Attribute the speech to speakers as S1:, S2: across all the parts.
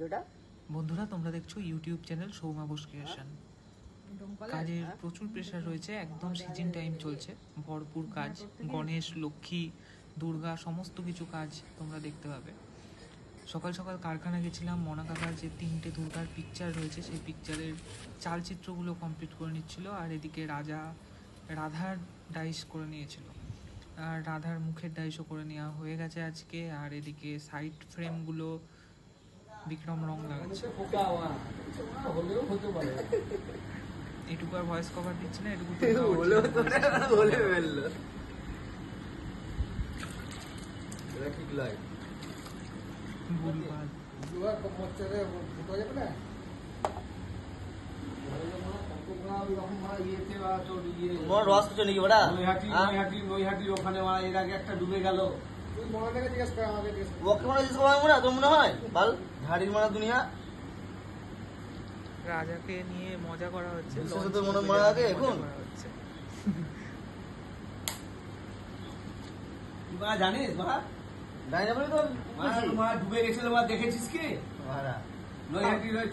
S1: ভিডিওটা?
S2: বন্ধুরা তোমরা দেখছ YouTube channel Souma Bose creation. কাজের প্রচুর প্রেশার রয়েছে একদম সিজন টাইম চলছে। ভরপুর কাজ গণেশ লক্ষ্মী দুর্গা সমস্ত কিছু কাজ তোমরা দেখতে পাবে। সকাল সকাল কারখানা গেছিলাম মনা কাকার যে তিনটে দুর্গার পিকচার রয়েছে সেই পিকচারের চালচিত্রগুলো কমপ্লিট করে নিচ্ছিল আর এদিকে রাজা রাধার ডাইস করে নিয়েছিল। আর রাধার মুখের ডাইসও করে নেওয়া হয়ে গেছে আজকে আর এদিকে সাইড ফ্রেমগুলো বিক্রম রং লাগাচ্ছে।
S3: হলেও হতে পারে
S2: এটুকু আর ভয়েস কভার দিচ্ছি না এটুকু
S1: বলে ফেলল।
S3: ঠিক
S2: ভুলভাল।
S1: তোমার রস
S4: নৈহাটি নৈহাটি নৈহাটির ওখানে মারা এর আগে একটা ডুবে গেল।
S3: মনে।
S1: ওকে মনে জিজ্ঞেস করা। মনে মনে হয়? বাল ঝাড়ির মারা দুনিয়া।
S2: রাজাকে নিয়ে মজা করা হচ্ছে
S1: মনে মনে আগে এখন?
S4: জানিস মা?
S1: জানি তো
S4: মা মা ডুবে গেছিল মা দেখেছিস কি?
S1: মারা
S4: নৈহাটির ওই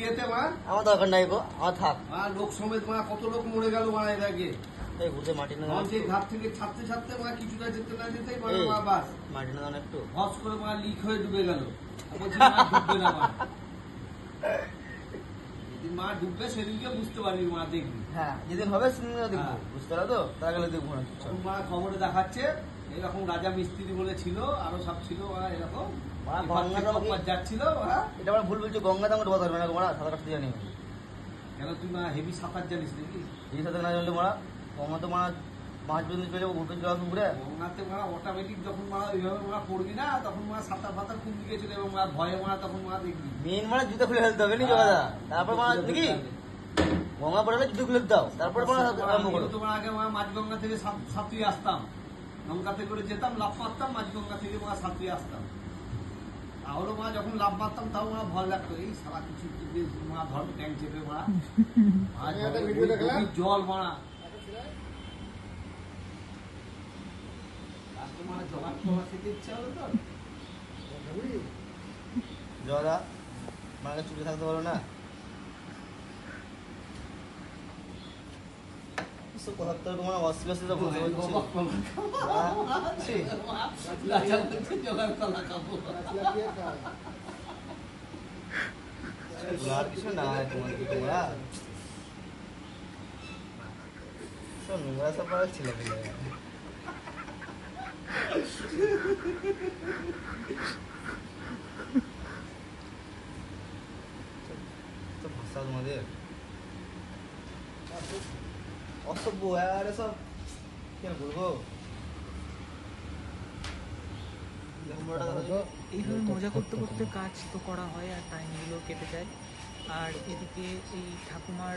S4: ইয়েতে মা?
S1: আমার দরকার নাই গো আমার থাক।
S4: মা লোক সমেত মা কত লোক মরে গেল মা এর আগে।
S1: এই ঘুরতে মাটি না
S4: লঞ্চের ঘাট থেকে ছাড়তে ছাড়তে মা কিছুটা যেতে না যেতেই। মা বাস।
S1: মাটি না দাও একটু?
S4: হস করে মা লিক হয়ে ডুবে গেল। বলছি মা ডুববে না মা। যেদিন মা ডুববে সেদিনকে বুঝতে পারবি মা দেখবি।
S1: হ্যাঁ যেদিন হবে সেদিন দেখব।
S4: হ্যাঁ।
S1: বুঝতে পারো তো? তার গেলে দেখব না
S4: মা খবরে দেখাচ্ছে এরকম রাজা মিস্ত্রি বলে ছিল আরও সব ছিল মা এরকম। যাচ্ছিল
S1: এটা আমরা ভুল বলছি গঙ্গা দাম ডোবা ধরবে না গো সাঁতার কাটতে জানি
S4: কেন তুই মা হেভি সাঁতার জানিস নাকি?
S1: এই সাথে না জানলে মারা? গঙ্গা তো মারা মাছ পর্যন্ত চলে যাব ঘুরতে চলে আসব ঘুরে
S4: গঙ্গাতে মা অটোমেটিক যখন মা ওইভাবে মা পড়বি না তখন মা সাঁতার ফাতার খুব দিকে চলে এবং মা ভয়ে মা তখন মা দেখবি।
S1: মেন মানে জুতো খুলে ফেলতে হবে নি জগাদা তারপর মারা দেখি গঙ্গা পড়ে জুতো খুলে দাও। তারপর মারা আরম্ভ করো।
S4: তোমার আগে মা মাঝগঙ্গা থেকে সাত- সাঁতরিয়ে আসতাম। নৌকাতে করে যেতাম লাভ মারতাম মাঝগঙ্গা থেকে মা সাঁতরিয়ে আসতাম। তাহলে মা যখন লাভ মারতাম তাও মা ভয় লাগতো। এই সারা কিছু কিছু মা ধর ট্যাঙ্ক চেপে মা মা
S3: আমি একটা
S4: জলে-
S3: ভিডিও দেখলাম।
S4: গভীর জল মারা আজকে মা জলার খাওয়া খেতে ইচ্ছা হলো তো
S1: জগদা মাকে চুপে থাকতে পারো না এসব কথা তো তোমার অশ্লীলতা বলতে হচ্ছে হ্যাঁ? ছি,
S4: রাজা বলছে জলার কলা খাব
S3: আসলে কি একটা
S1: আর কিছু না তোমার কি তোমরা সব নোংরা সব ছেলে তো ভাষা তোমাদের অসভ্য আরে সব কেন বলব?
S2: এইভাবে মজা করতে করতে কাজ তো করা হয় আর টাইমগুলো কেটে যায় আর এদিকে এই ঠাকুমার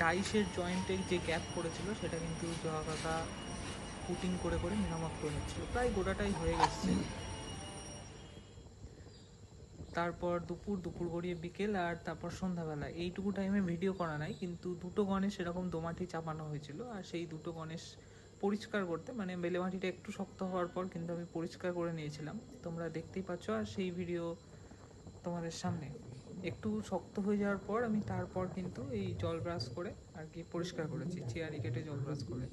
S2: ডাইসের জয়েন্টের যে গ্যাপ পড়েছিল সেটা কিন্তু জয়া কাকা কুটিং করে করে মেরামত করে নিচ্ছিল। প্রায় গোটাটাই হয়ে গেছে। তারপর দুপুর দুপুর গড়িয়ে বিকেল আর তারপর সন্ধ্যাবেলা। এইটুকু টাইমে ভিডিও করা নাই, কিন্তু দুটো গণেশ এরকম দোমাটি চাপানো হয়েছিল আর সেই দুটো গণেশ পরিষ্কার করতে মানে বেলে মাটিটা একটু শক্ত হওয়ার পর কিন্তু আমি পরিষ্কার করে নিয়েছিলাম। তোমরা দেখতেই পাচ্ছ আর সেই ভিডিও তোমাদের সামনে। একটু শক্ত হয়ে যাওয়ার পর আমি তারপর কিন্তু এই জল ব্রাশ করে আর কি পরিষ্কার করেছি, চেয়ারি কেটে জল ব্রাশ করে।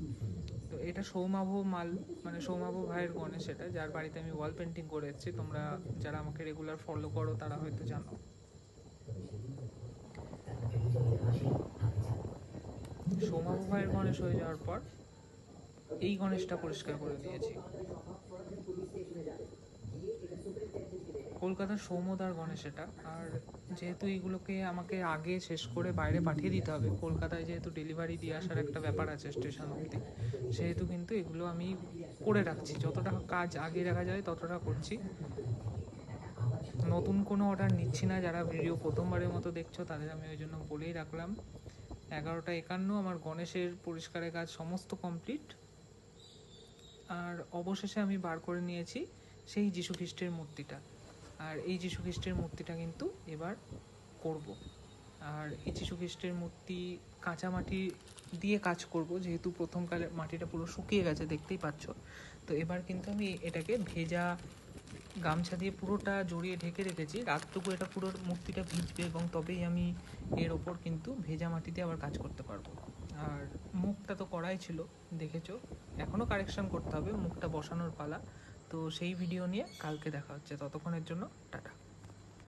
S2: তো এটা সৌমাভ মাল মানে সৌমাভ ভাইয়ের গণেশ এটা, যার বাড়িতে আমি ওয়াল পেন্টিং করে এসেছি, তোমরা যারা আমাকে রেগুলার ফলো করো তারা হয়তো জানো। সৌমাভ ভাইয়ের গণেশ হয়ে যাওয়ার পর এই গণেশটা পরিষ্কার করে দিয়েছি। কলকাতার সৌমদার গণেশ এটা। আর যেহেতু এইগুলোকে আমাকে আগে শেষ করে বাইরে পাঠিয়ে দিতে হবে, কলকাতায় যেহেতু ডেলিভারি দিয়ে আসার একটা ব্যাপার আছে স্টেশন অবধি, সেহেতু কিন্তু এগুলো আমি করে রাখছি। যতটা কাজ আগে রাখা যায় ততটা করছি। নতুন কোনো অর্ডার নিচ্ছি না, যারা ভিডিও প্রথমবারের মতো দেখছ তাদের আমি ওই জন্য বলেই রাখলাম। এগারোটা একান্ন আমার গণেশের পরিষ্কারের কাজ সমস্ত কমপ্লিট আর অবশেষে আমি বার করে নিয়েছি সেই যীশু খ্রিস্টের মূর্তিটা। আর এই যীশু খ্রিস্টের মূর্তিটা কিন্তু এবার করব। আর এই যীশু খ্রিস্টের মূর্তি কাঁচা মাটি দিয়ে কাজ করব, যেহেতু প্রথমকালে মাটিটা পুরো শুকিয়ে গেছে, দেখতেই পাচ্ছ। তো এবার কিন্তু আমি এটাকে ভেজা গামছা দিয়ে পুরোটা জড়িয়ে ঢেকে রেখেছি। রাতটুকু এটা পুরো মূর্তিটা ভিজবে এবং তবেই আমি এর ওপর কিন্তু ভেজা মাটিতে আবার কাজ করতে পারব। আর মুখটা তো করাই ছিল, দেখেছ? এখনও কারেকশান করতে হবে, মুখটা বসানোর পালা। তো সেই ভিডিও নিয়ে কালকে দেখা হচ্ছে। ততক্ষণের জন্য টাটা।